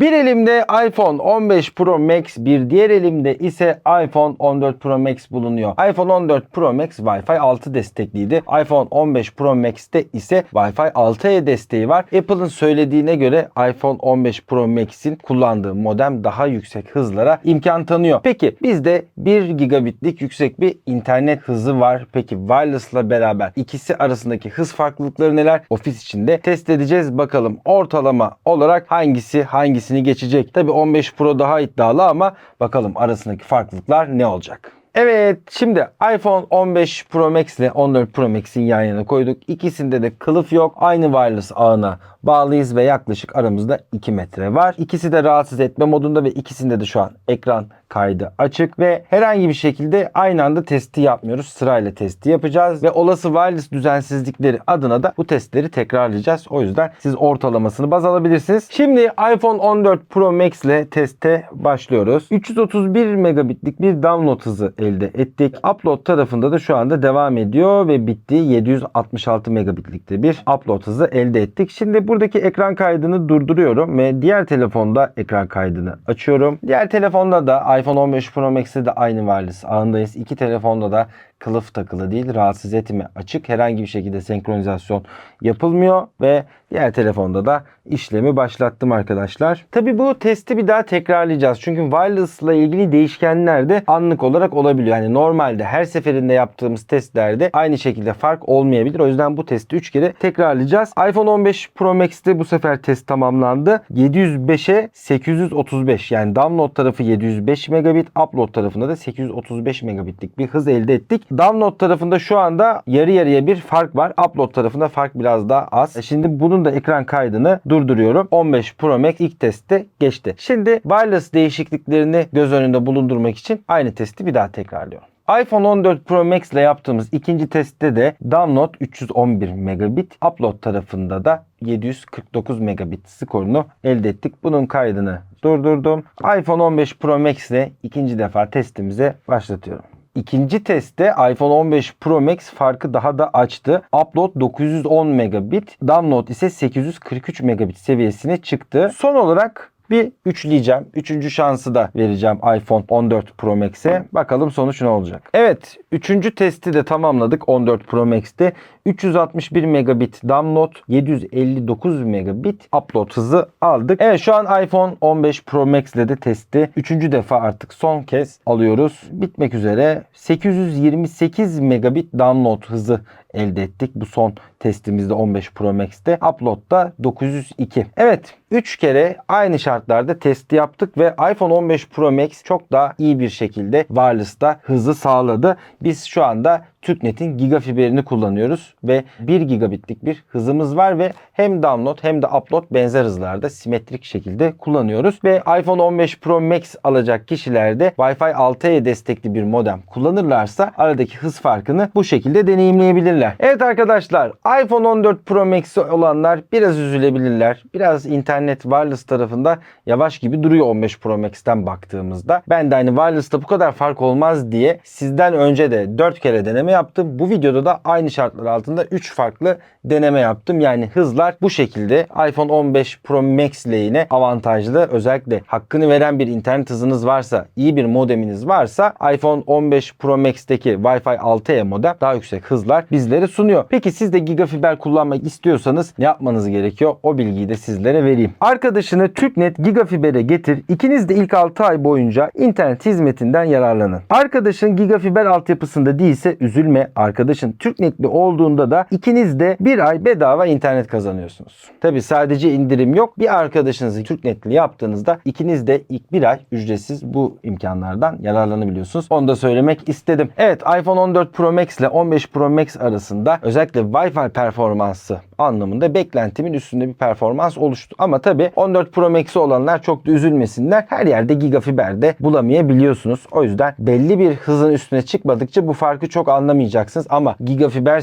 Bir elimde iPhone 15 Pro Max, bir diğer elimde ise iPhone 14 Pro Max bulunuyor. iPhone 14 Pro Max Wi-Fi 6 destekliydi. iPhone 15 Pro Max'te ise Wi-Fi 6E desteği var. Apple'ın söylediğine göre iPhone 15 Pro Max'in kullandığı modem daha yüksek hızlara imkan tanıyor. Peki bizde 1 gigabitlik yüksek bir internet hızı var. Peki wireless'la beraber ikisi arasındaki hız farklılıkları neler? Ofis içinde test edeceğiz. Bakalım ortalama olarak hangisi hangisini geçecek? Tabii 15 Pro daha iddialı ama bakalım arasındaki farklılıklar ne olacak? Evet şimdi iPhone 15 Pro Max ile 14 Pro Max'in yan yana koyduk. İkisinde de kılıf yok. Aynı wireless ağına bağlıyız ve yaklaşık aramızda 2 metre var. İkisi de rahatsız etme modunda ve ikisinde de şu an ekran kaydı açık ve herhangi bir şekilde aynı anda testi yapmıyoruz. Sırayla testi yapacağız ve olası wireless düzensizlikleri adına da bu testleri tekrarlayacağız. O yüzden siz ortalamasını baz alabilirsiniz. Şimdi iPhone 14 Pro Max ile teste başlıyoruz. 331 megabitlik bir download hızı elde ettik. Upload tarafında da şu anda devam ediyor ve bitti. 766 megabitlikte bir upload hızı elde ettik. Şimdi buradaki ekran kaydını durduruyorum ve diğer telefonda ekran kaydını açıyorum. Diğer telefonda da iPhone 15 Pro Max'te de aynı wireless ağındayız. İki telefonda da kılıf takılı değil, rahatsız etme açık. Herhangi bir şekilde senkronizasyon yapılmıyor ve diğer telefonda da işlemi başlattım arkadaşlar. Tabi bu testi bir daha tekrarlayacağız. Çünkü wireless ile ilgili değişkenler de anlık olarak olabiliyor. Yani normalde her seferinde yaptığımız testlerde aynı şekilde fark olmayabilir. O yüzden bu testi 3 kere tekrarlayacağız. iPhone 15 Pro Max'te bu sefer test tamamlandı. 705'e 835 yani download tarafı 705 megabit, upload tarafında da 835 megabitlik bir hız elde ettik. Download tarafında şu anda yarı yarıya bir fark var. Upload tarafında fark biraz daha az. E Şimdi bunun da ekran kaydını durduruyorum. 15 Pro Max ilk testte geçti. Şimdi wireless değişikliklerini göz önünde bulundurmak için aynı testi bir daha tekrarlıyorum. iPhone 14 Pro Max ile yaptığımız ikinci testte de download 311 megabit, upload tarafında da 749 megabit skorunu elde ettik. Bunun kaydını durdurdum. iPhone 15 Pro Max ile ikinci defa testimize başlatıyorum. İkinci testte iPhone 15 Pro Max farkı daha da açtı. Upload 910 megabit, download ise 843 megabit seviyesine çıktı. Son olarak bir üçleyeceğim. Üçüncü şansı da vereceğim iPhone 14 Pro Max'e. Bakalım sonuç ne olacak. Evet. Üçüncü testi de tamamladık 14 Pro Max'te. 361 megabit download, 759 megabit upload hızı aldık. Evet şu an iPhone 15 Pro Max ile de testi. Üçüncü defa artık son kez alıyoruz. Bitmek üzere 828 megabit download hızı elde ettik. Bu son testimizde 15 Pro Max'te. Upload'da 902. Evet 3 kere aynı şartlarda testi yaptık ve iPhone 15 Pro Max çok daha iyi bir şekilde wireless'ta hızı sağladı. Biz şu anda TürkNet'in gigafiberini kullanıyoruz ve 1 gigabitlik bir hızımız var ve hem download hem de upload benzer hızlarda simetrik şekilde kullanıyoruz ve iPhone 15 Pro Max alacak kişiler de Wi-Fi 6E destekli bir modem kullanırlarsa aradaki hız farkını bu şekilde deneyimleyebilirler. Evet arkadaşlar iPhone 14 Pro Max olanlar biraz üzülebilirler. Biraz internet wireless tarafında yavaş gibi duruyor 15 Pro Max'ten baktığımızda. Ben de hani wireless'ta bu kadar fark olmaz diye sizden önce de 4 kere deneme yaptım. Bu videoda da aynı şartlar altında 3 farklı deneme yaptım. Yani hızlar bu şekilde iPhone 15 Pro Max ile yine avantajlı. Özellikle hakkını veren bir internet hızınız varsa, iyi bir modeminiz varsa iPhone 15 Pro Max'teki Wi-Fi 6E modem daha yüksek hızlar bizlere sunuyor. Peki siz de gigafiber kullanmak istiyorsanız ne yapmanız gerekiyor? O bilgiyi de sizlere vereyim. Arkadaşını TürkNet Gigafiber'e getir. İkiniz de ilk 6 ay boyunca internet hizmetinden yararlanın. Arkadaşın gigafiber altyapısında değilse üzülme. Arkadaşın TürkNet'li olduğunda da ikiniz de bir ay bedava internet kazanıyorsunuz. Tabi sadece indirim yok. Bir arkadaşınızı TürkNet'li yaptığınızda ikiniz de ilk bir ay ücretsiz bu imkanlardan yararlanabiliyorsunuz. Onu da söylemek istedim. Evet iPhone 14 Pro Max ile 15 Pro Max arasında özellikle Wi-Fi performansı anlamında beklentimin üstünde bir performans oluştu. Ama tabi 14 Pro Max'i olanlar çok da üzülmesinler. Her yerde gigafiberde bulamayabiliyorsunuz. O yüzden belli bir hızın üstüne çıkmadıkça bu farkı çok anlamayacaksınız. Ama gigafiber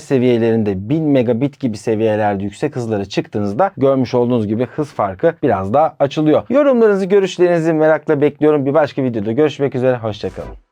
seviyelerinde 1000 megabit gibi seviyelerde yüksek hızlara çıktığınızda görmüş olduğunuz gibi hız farkı biraz daha açılıyor. Yorumlarınızı, görüşlerinizi merakla bekliyorum. Bir başka videoda görüşmek üzere. Hoşçakalın.